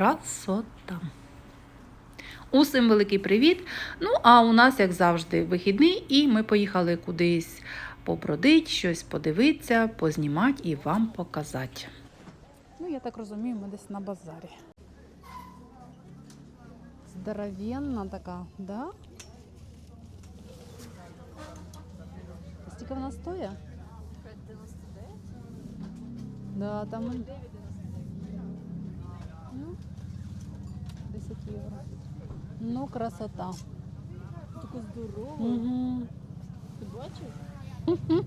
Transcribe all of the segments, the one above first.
красота. Усім великий привіт! Ну, а у нас, як завжди, вихідний, і ми поїхали кудись побродити, щось подивитися, познімати і вам показати. Ну, я так розумію, ми десь на базарі. Здоровенна така, да? Скільки вона стоїть? 5,99. Да, там... 9. Євро. Ну, красота. Таку здорову. Угу. Ти бачив?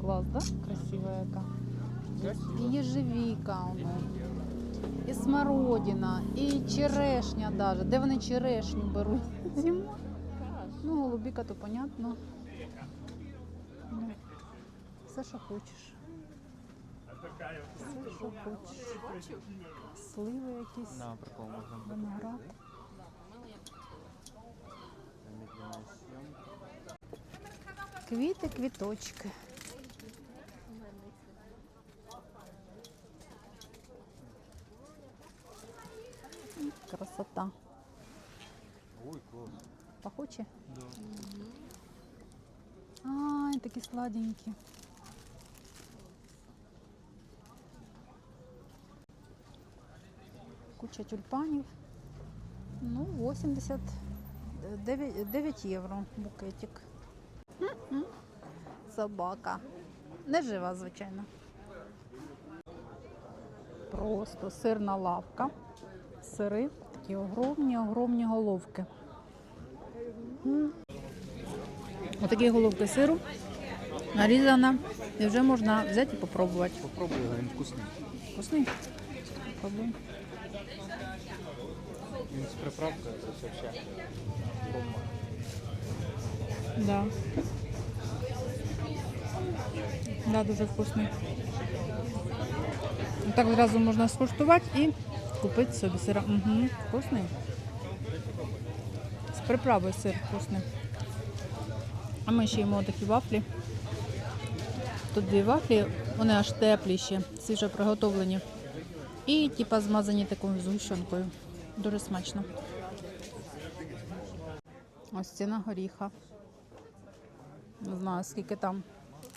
Клас, да? Красива яка. І ежевіка у неї. І смородина, і черешня даже. Де вони черешню беруть? Зима. Ну, голубіка, то понятно. Ну, все, що хочеш. Сливи якісь, На прикол можна виноград. Квіти, квіточки. Красота. Ой, класс. Пахучі? Да. Ай, такі сладенькі. Куча тюльпанів. Ну, 80, 9, 9 євро букетик. Собака. Не жива, звичайно. Просто сирна лавка. Сири, такі огромні, огромні головки. Отакі головки сиру нарізана. І вже можна взяти і попробувати. Попробуй, він вкусний. Вкусний? Попробуй. Він з приправкою, це вообще бомба. Да. Да, дуже вкусний. Так одразу можна скуштувати і купити собі сира. Угу. Вкусний. З приправою сир вкусний. А ми ще їмо такі вафлі. Тут дві вафлі, вони аж теплі ще, свіжо приготовлені. І типа змазані такою згущенкою. Дуже смачно. Ось ціна горіха. Не знаю, скільки там.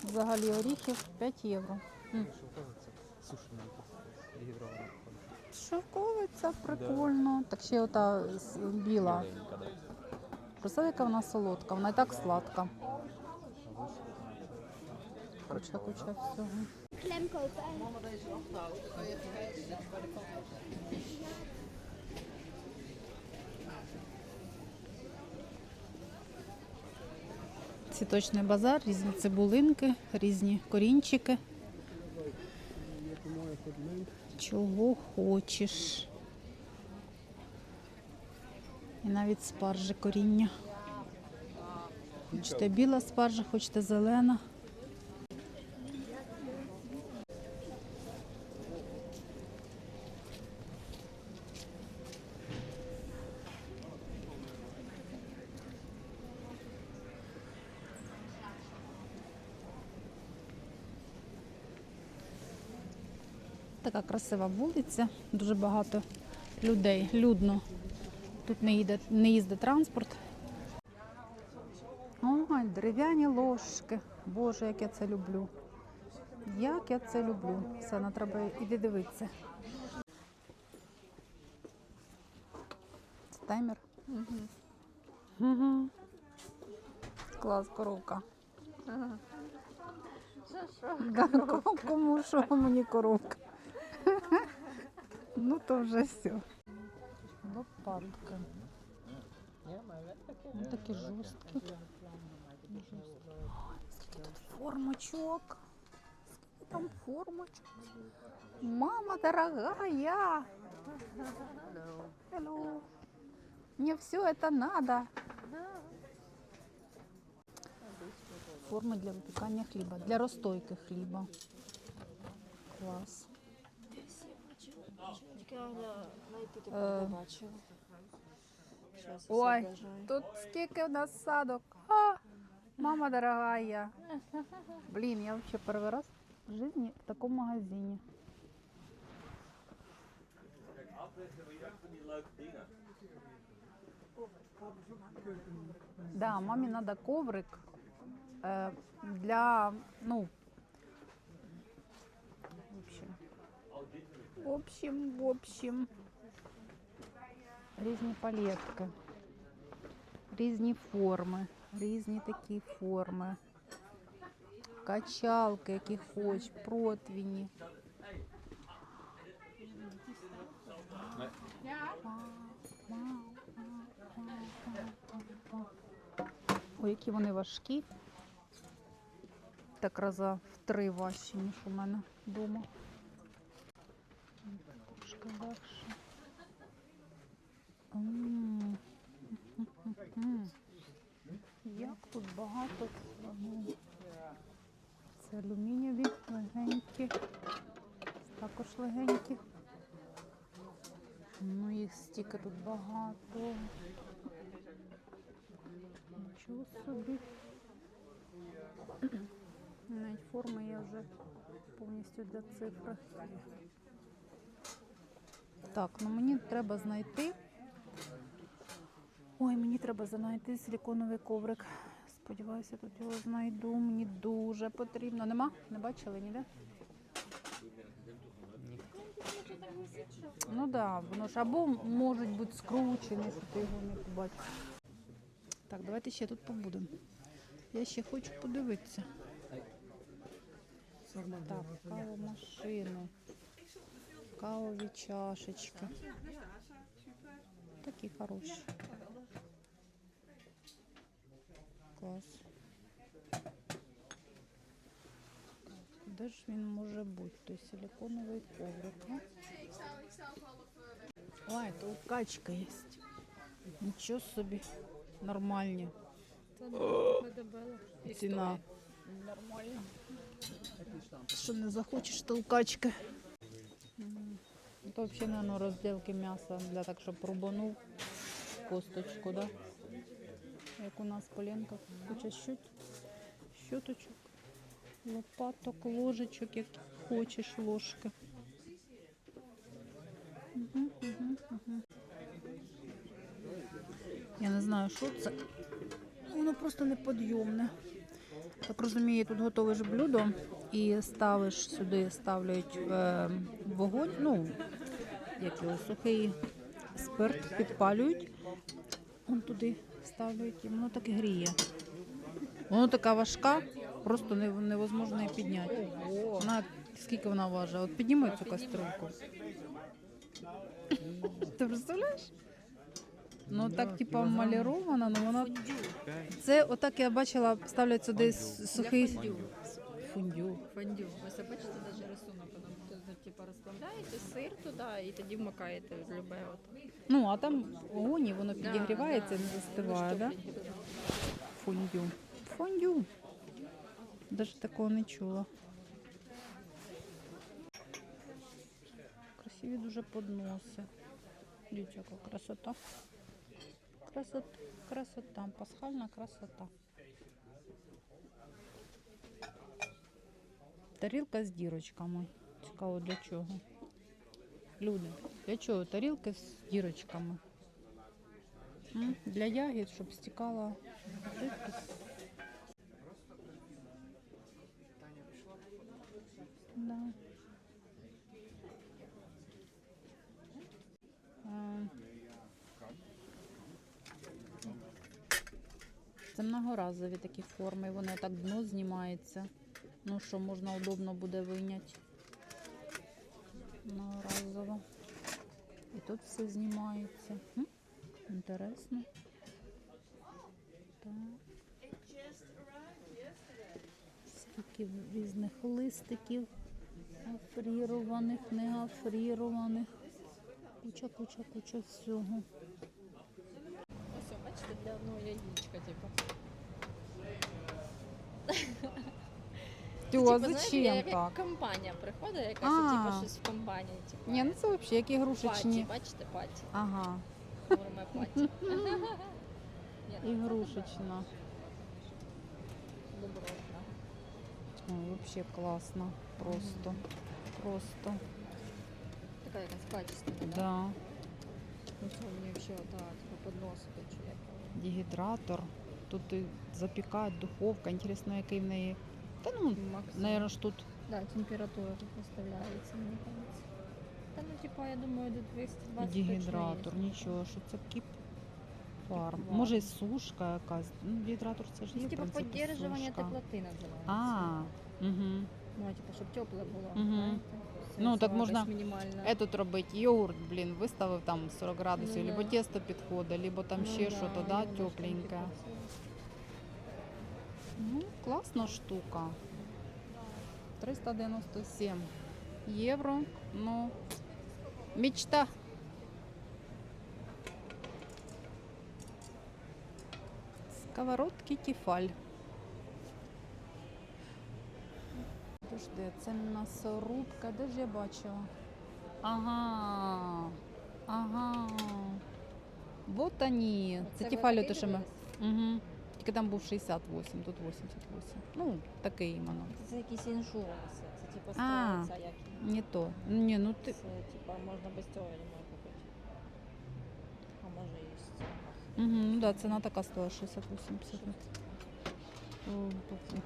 Взагалі оріхів 5 євро. Шовковиця, прикольно. Так ще ота біла. Представляєте, яка вона солодка, вона і так сладка. Куча, куча всього. klem Цвіточний базар, різні цибулинки, різні корінчики. Чого хочеш. І навіть спаржі коріння. Хочете біла спаржа, хочете зелена. Така красива вулиця, дуже багато людей, людно. Тут не їде, не їздить транспорт. Ой, дерев'яні ложки. Боже, як я це люблю. Як я це люблю. Все, на треба іди дивитися. Це таймер. Угу. Клас, коровка. Да, ко- Кому що мені коровка? Ну то вже все. Лопатка. Ну такі жорсткі. Жорсткі. Скільки тут формочок. Скільки там формочок. Мама дорогая. Hello. Мне все это надо. Форми для випікання хліба, для розстойки хліба. Клас. Знайти таку Е. не бачила. Щас Ой, тут скільки у нас садок. А, мама дорогая. Блін, я вообще перший раз в житті в такому магазині. Да, мамі треба коврик е, для, ну, в общем, в общем, в общем, різні палетки, різні форми, різні такі форми, качалки, які хоч, противні. Ой, які вони важкі. Так раза в три важчі, ніж у мене вдома. Легше. Як тут багато. Це алюмінієві, легенькі. Також легенькі. Ну, їх стільки тут багато. Нічого собі. Навіть форми я вже повністю для цифри. Так, ну мені треба знайти. Ой, мені треба знайти силіконовий коврик. Сподіваюся, тут його знайду. Мені дуже потрібно. Нема? Не бачили ніде? Ну так, да, воно ж або можуть бути скручені, що ти його не побачиш. Так, давайте ще тут побудемо. Я ще хочу подивитися. Так, кавомашини, кавові чашечки. Такі хороші. Клас. Де ж він може бути? Той силиконовий коврик. а? Ой, тут качка є. Нічого собі. Нормальні. Це не добила. Ціна. Нормально. Що не захочеш толкачки. М, То взагалі, наверное, розділки м'яса для так, щоб рубанув косточку, да? Як у нас поленка. Куча щот... щоточок, лопаток, ложечок, як хочеш ложки. Мгм, мгм, мгм. Я не знаю, що це. Воно просто неподйомне. Так розумію, тут готовиш блюдо і ставиш сюди, ставлять е, вогонь, ну, як його сухий спирт підпалюють. Он туди ставлять і воно так і гріє. Воно така важка, просто невозможно її підняти. Вона, скільки вона важить? От підніми цю кастрюльку. Ти представляєш? Ну так, типа, малірована, але вона це отак я бачила, ставлять сюди сухий фундю. Фондю. Ось бачите, навіть рисунок. Воно тут, типу, розкладаєте сир туди і тоді вмикаєте з любе. От. Ну, а там в вогоні воно підігрівається, Да, не да. застиває, да? Розтоплюється. Фундю. Фундю. Даже такого не чула. Красиві дуже подноси. Дивіться, яка красота. Красота, красота, пасхальна красота. Тарілка з дірочками. Цікаво, для чого? Люди, для чого тарілки з дірочками? Для ягід, щоб стікала. Да. Це многоразові такі форми, вони так дно знімається. Ну що, можна удобно буде вийняти. Многоразово. І тут все знімається. М? Інтересно. Так. Скільки різних листиків, афрірованих, не афрірованих. Куча, куча, куча всього. Ось, бачите, для одного яєчка, типу. Типу, а знаєте, зачем як, так? Як компанія приходить, якась, А. типу, щось в компанії. Типу. Ні, ну це взагалі як Паті, ігрушечні. бачите, паті. Ага, Форми паті. Ні, ігрушечна. добротна. Ой, взагалі класно. Просто. Просто. Така якась качественна. Да. Ну це мені взагалі та, типу, подносити чи як. воно. Дегідратор. Тут і запікають, духовка. Інтересно, який в неї. Та ну, Максимум. наверное, ж тут Да, температура тут виставляється, мені кажеться. Та ну, типа, я думаю, до 220 точно дегідратор, є. нічого, що це кіп. Фарм. Вау. Може, і сушка якась. Ну, дегідратор це ж є. Ну, в типа, принципі, піддержування сушка. теплоти називається. А, угу. Ну, а, типа, щоб тепле було. Мгм. знаєте. Ну, так Силова можна десь мінімальна. Этот робить йогурт, блін, виставив там 40 градусів, Ну, либо да. тесто підходить, либо там Ну, ще що-то, я да, думаю, що там тепленьке. Ну, класна штука. 397 євро. Ну, мечта. Сковородки Тефаль. Подожди, це м'ясорубка, де ж я бачила? Ага. Ага. Вот они. Це ви Тефаль, такий то що ми. дивились? Угу. Тільки там був 68, тут 88. Ну, такий іменно. Це якісь іншуранси. Це типа А. як. Не то. Ні, ну ти. Це типа можна без цього я думаю купити. А може і з цього. Угу, ну да, ціна така стоїть 68 50. О, розкладний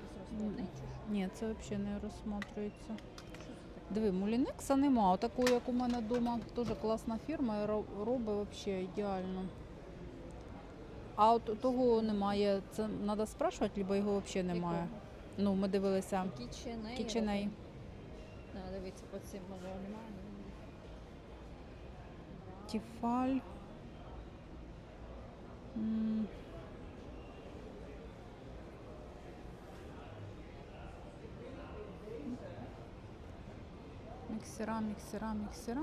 чи що? Ні, це взагалі не розсматривається. Що це таке? Диви, Мулінекса нема. Такої, як у мене вдома, теж класна фірма і ро- робить взагалі ідеально. А от того немає. Це треба спрашувати, або його взагалі немає. Якого? Ну, ми дивилися KitchenAid. KitchenAid. Надо дивитися по цим, може немає. Тефаль. М. Міксера, міксера, міксера.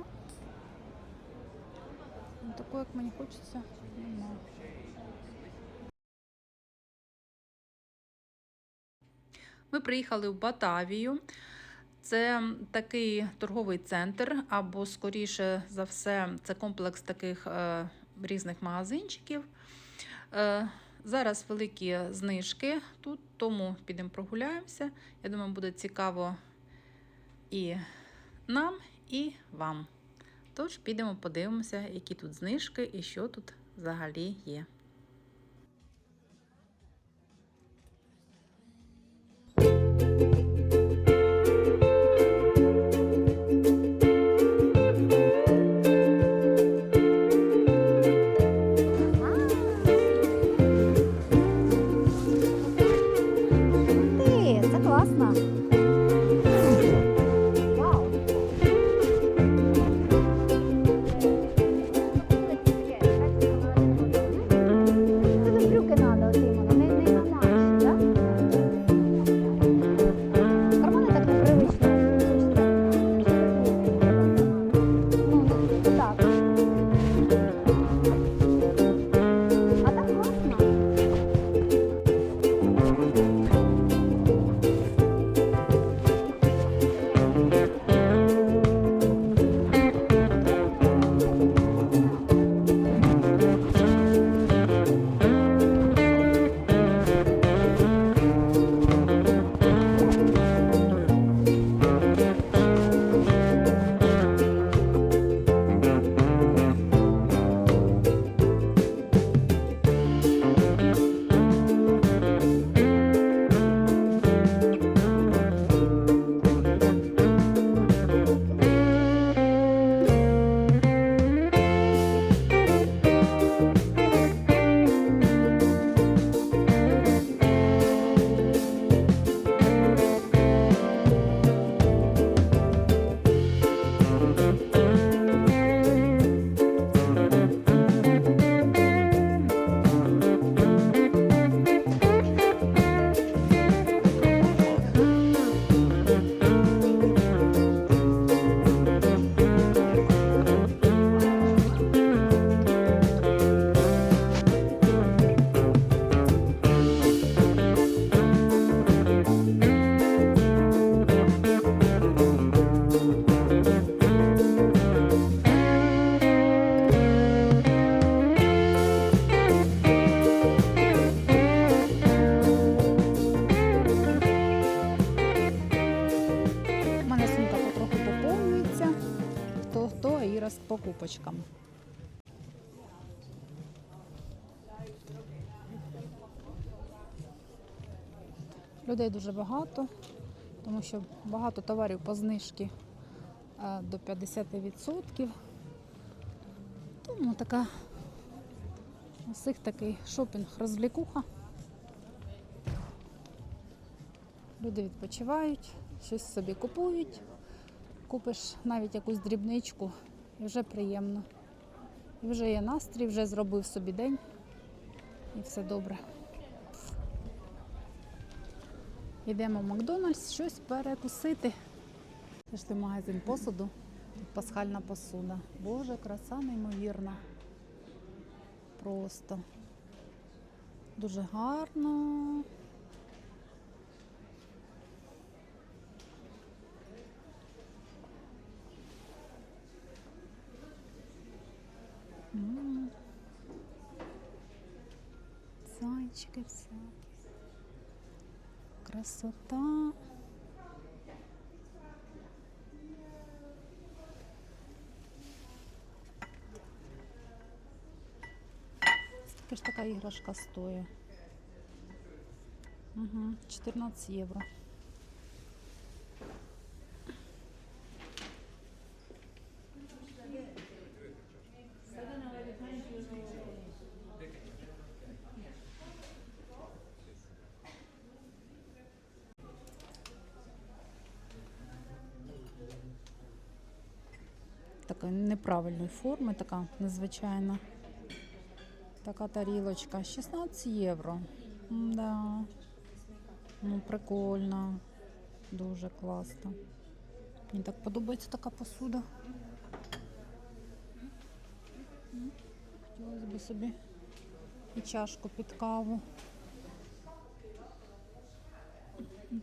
Ну, такого, як мені хочеться, нема. Ми приїхали в Батавію. Це такий торговий центр, або, скоріше за все, це комплекс таких е, різних магазинчиків. Е, зараз великі знижки тут, тому підемо прогуляємося. Я думаю, буде цікаво і нам, і вам. Тож підемо подивимося, які тут знижки і що тут взагалі є. Ти, трубочкам. Людей дуже багато, тому що багато товарів по знижці е, до 50%. Тому така усіх такий шопінг розвлікуха. Люди відпочивають, щось собі купують, купиш навіть якусь дрібничку і вже приємно. І вже є настрій, вже зробив собі день і все добре. Йдемо в Макдональдс щось перекусити. Зайшли в магазин посуду. Пасхальна посуда. Боже, краса неймовірна. Просто дуже гарно. Зайчики всякі. Красота. Скільки ж така іграшка стоїть? Угу, 14 євро. Форми, така незвичайна. Така тарілочка. 16 євро. Да. Ну, прикольно. Дуже класно. Мені так подобається така посуда. Хотілося б собі і чашку під каву.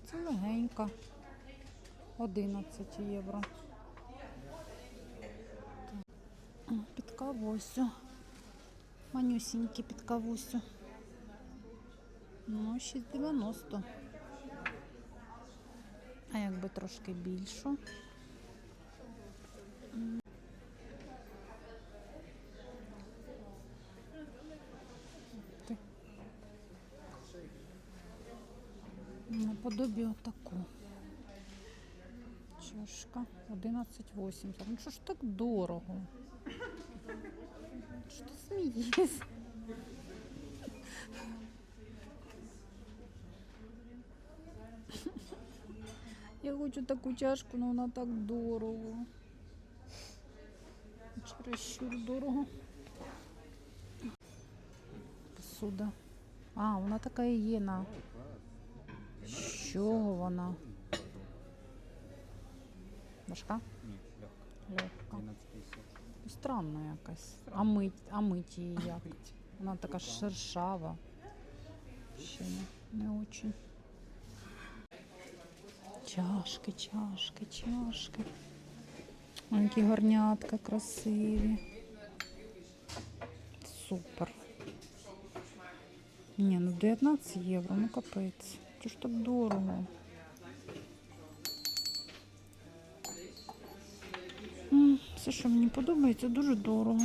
Це легенька. 11 євро. Так. О, Під кавусю. Манюсінькі під кавусю. Ну, 6,90. А якби трошки більшу. М. Ти. Наподобі отаку. Чашка 11,80. Ну що ж так дорого? Що ти смієшся? Я хочу таку чашку, але вона так дорого. Чересчур дорого. Посуда. А, вона така і є на. З чого вона? Важка? Ні, легко. Легка. 12,50. Странно якась. А мить, а мить її як? Вона така шершава. Ще не, не очень. Чашки, чашки, чашки. Ой, Які горнятка красиві. Супер. Ні, ну 19 євро, ну капець. Це ж так дорого. Все, що мені подобається, дуже дорого.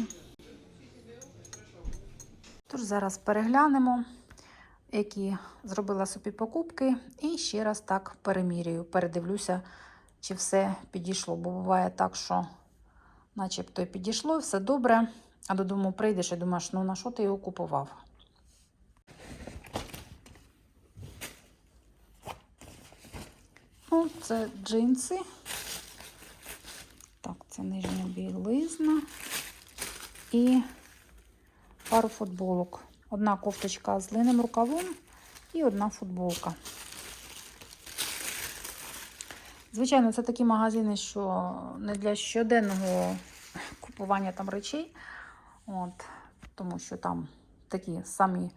Тож зараз переглянемо, які зробила собі покупки, і ще раз так перемірюю, передивлюся, чи все підійшло. Бо буває так, що начебто і підійшло, все добре, а додому прийдеш і думаєш, ну на що ти його купував? Ну, це джинси. Це нижня білизна і пару футболок. Одна кофточка з длинним рукавом і одна футболка. Звичайно, це такі магазини, що не для щоденного купування там речей. От, тому що там такі самі,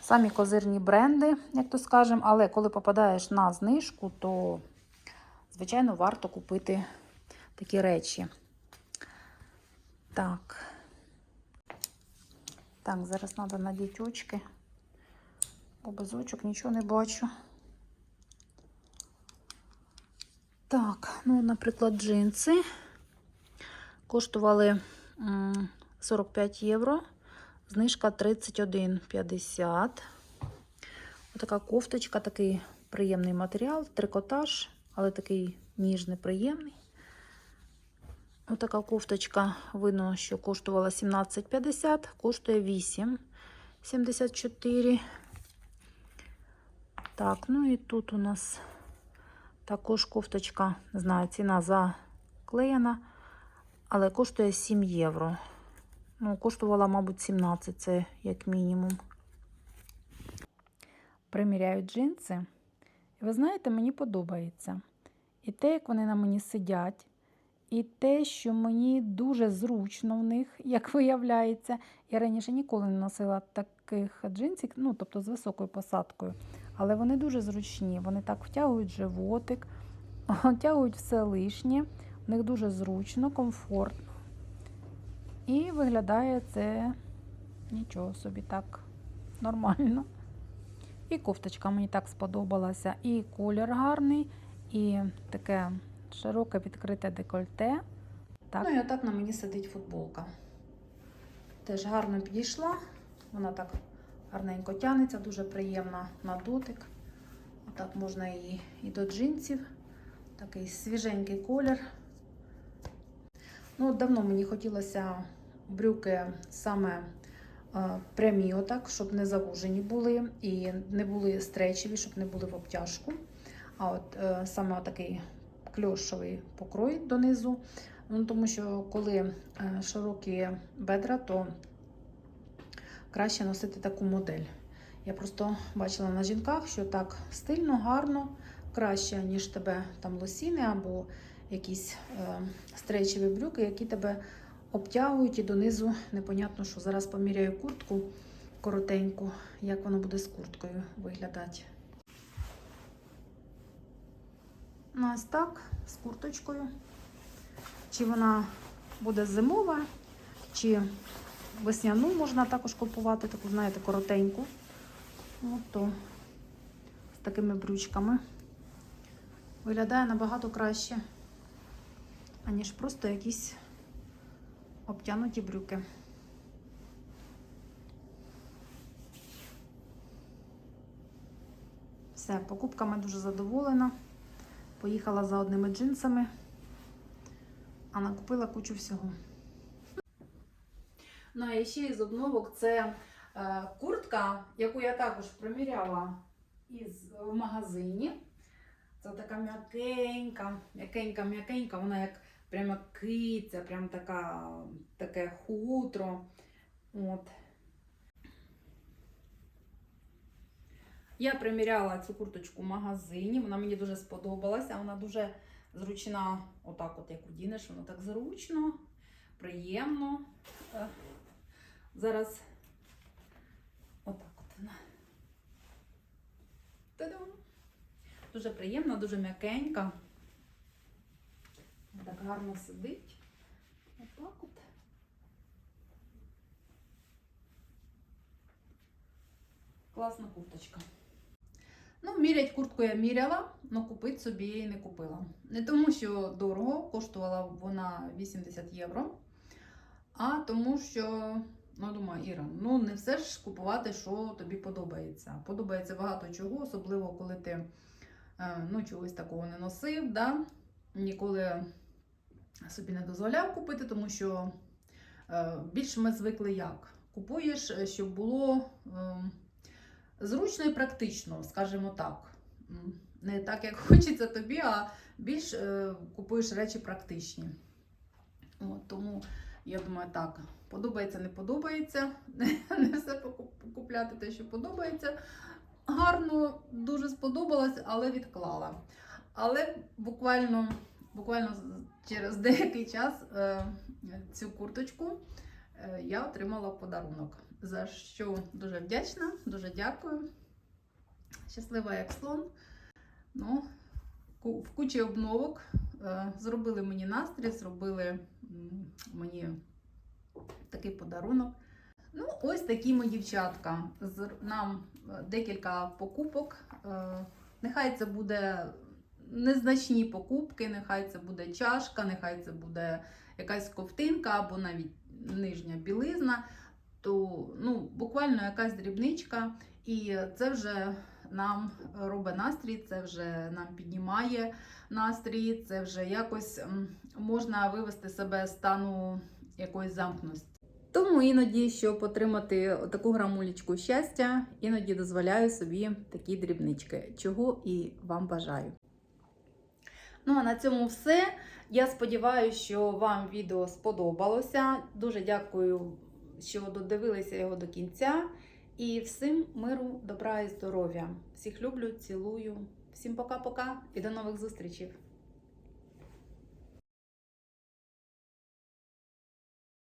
самі козирні бренди, як то скажемо. Але коли попадаєш на знижку, то, звичайно, варто купити такі речі. Так. Так, зараз треба надіти очки. Бо без очок нічого не бачу. Так, ну, наприклад, джинси коштували 45 євро. Знижка 31,50. Отака кофточка, такий приємний матеріал, трикотаж, але такий ніжний, приємний. Отака кофточка, видно, що коштувала 17,50, коштує 8,74. Так, ну і тут у нас також кофточка, не знаю, ціна заклеєна, але коштує 7 євро. Ну, коштувала, мабуть, 17, це як мінімум. Приміряю джинси. І ви знаєте, мені подобається. І те, як вони на мені сидять, і те, що мені дуже зручно в них, як виявляється. Я раніше ніколи не носила таких джинсів, ну, тобто з високою посадкою. Але вони дуже зручні. Вони так втягують животик, втягують все лишнє. В них дуже зручно, комфортно. І виглядає це нічого собі так нормально. І кофточка мені так сподобалася. І колір гарний, і таке широке відкрите декольте. Так. Ну і отак на мені сидить футболка. Теж гарно підійшла. Вона так гарненько тянеться, дуже приємна на дотик. Отак можна її і до джинсів. Такий свіженький колір. Ну, давно мені хотілося брюки саме е, прямі, отак, щоб не завужені були і не були стречеві, щоб не були в обтяжку. А от е, саме такий кльошовий покрой донизу. Ну, тому що коли е, широкі бедра, то краще носити таку модель. Я просто бачила на жінках, що так стильно, гарно, краще, ніж тебе там лосіни або якісь е, стречеві брюки, які тебе обтягують і донизу непонятно, що зараз поміряю куртку коротеньку, як воно буде з курткою виглядати. Ну, ось так, з курточкою. Чи вона буде зимова, чи весняну можна також купувати, таку, знаєте, коротеньку. От то з такими брючками. Виглядає набагато краще, аніж просто якісь обтянуті брюки. Все, покупками дуже задоволена. Поїхала за одними джинсами, а накупила кучу всього. Ну, і ще із обновок це е, куртка, яку я також приміряла із, в магазині. Це така м'якенька, м'якенька, м'якенька, вона як прямо киця, прям така, таке хутро. От. Я приміряла цю курточку в магазині, вона мені дуже сподобалася, вона дуже зручна, отак от як одінеш, воно так зручно, приємно. Е, Зараз отак от вона. Та-дам! Дуже приємна, дуже м'якенька. Так гарно сидить. Отак от. Класна курточка. Ну, мірять куртку я міряла, але купити собі її не купила. Не тому, що дорого, коштувала вона 80 євро, а тому, що, ну, думаю, Іра, ну не все ж купувати, що тобі подобається. Подобається багато чого, особливо коли ти е, ну, чогось такого не носив, да? ніколи собі не дозволяв купити, тому що е, більш ми звикли як. Купуєш, е, щоб було. Зручно і практично, скажімо так. Не так, як хочеться тобі, а більш е, купуєш речі практичні. От, тому я думаю, так, подобається, не подобається. Не все купляти те, що подобається. Гарно, дуже сподобалось, але відклала. Але буквально, буквально через деякий час е, цю курточку е, я отримала подарунок за що дуже вдячна, дуже дякую. Щаслива як слон. Ну, в кучі обновок е, зробили мені настрій, зробили мені такий подарунок. Ну, ось такі ми дівчатка. Нам е, декілька покупок. Е, Нехай це буде незначні покупки, нехай це буде чашка, нехай це буде якась ковтинка або навіть нижня білизна то ну, буквально якась дрібничка, і це вже нам робить настрій, це вже нам піднімає настрій, це вже якось можна вивести себе з стану якоїсь замкненості. Тому іноді, щоб отримати таку грамулечку щастя, іноді дозволяю собі такі дрібнички, чого і вам бажаю. Ну а на цьому все. Я сподіваюся, що вам відео сподобалося. Дуже дякую, що додивилися його до кінця. І всім миру, добра і здоров'я. Всіх люблю, цілую. Всім пока-пока і до нових зустрічей!